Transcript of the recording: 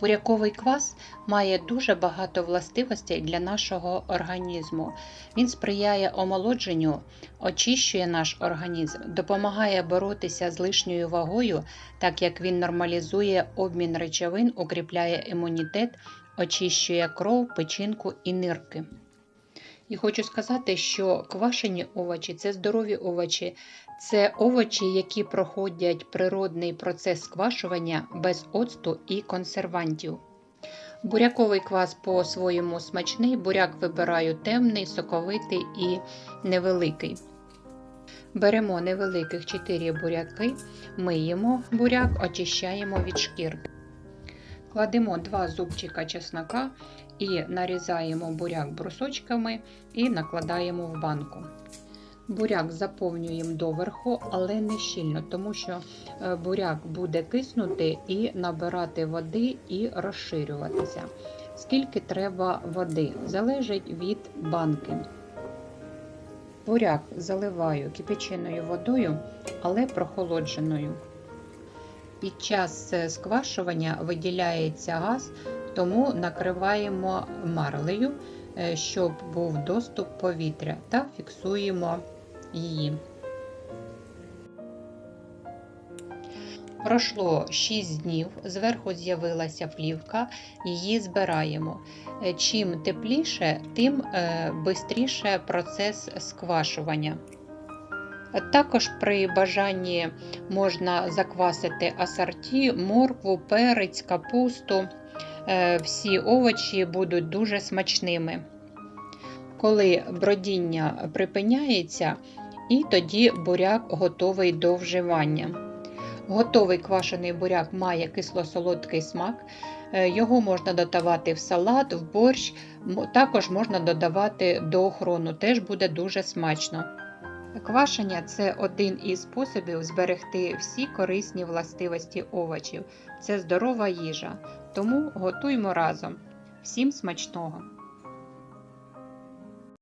Буряковий квас має дуже багато властивостей для нашого організму. Він сприяє омолодженню, очищує наш організм, допомагає боротися з лишньою вагою, так як він нормалізує обмін речовин, укріпляє імунітет, очищує кров, печінку і нирки. І хочу сказати, що квашені овочі це здорові овочі, це овочі, які проходять природний процес сквашування без оцту і консервантів. Буряковий квас по-своєму смачний, буряк вибираю темний, соковитий і невеликий. Беремо невеликих 4 буряки, миємо буряк, очищаємо від шкір. Кладемо 2 зубчика чеснока і нарізаємо буряк брусочками і накладаємо в банку. Буряк заповнюємо доверху, але не щільно, тому що е, буряк буде киснути і набирати води і розширюватися. Скільки треба води, залежить від банки. Буряк заливаю кипяченою водою, але прохолодженою. Під час е, сквашування виділяється газ, тому накриваємо марлею, е, щоб був доступ повітря та фіксуємо її. Пройшло 6 днів, зверху з'явилася плівка, її збираємо. Е, Чим тепліше, тим швидше процес сквашування. Також при бажанні можна заквасити асорті, моркву, перець, капусту. Е, Всі овочі будуть дуже смачними. Коли бродіння припиняється, і тоді буряк готовий до вживання. Готовий квашений буряк має кисло-солодкий смак. Е, Його можна додавати в салат, в борщ, також можна додавати до охорону, теж буде дуже смачно. Квашення це один із способів зберегти всі корисні властивості овочів. Це здорова їжа, тому готуймо разом. Всім смачного!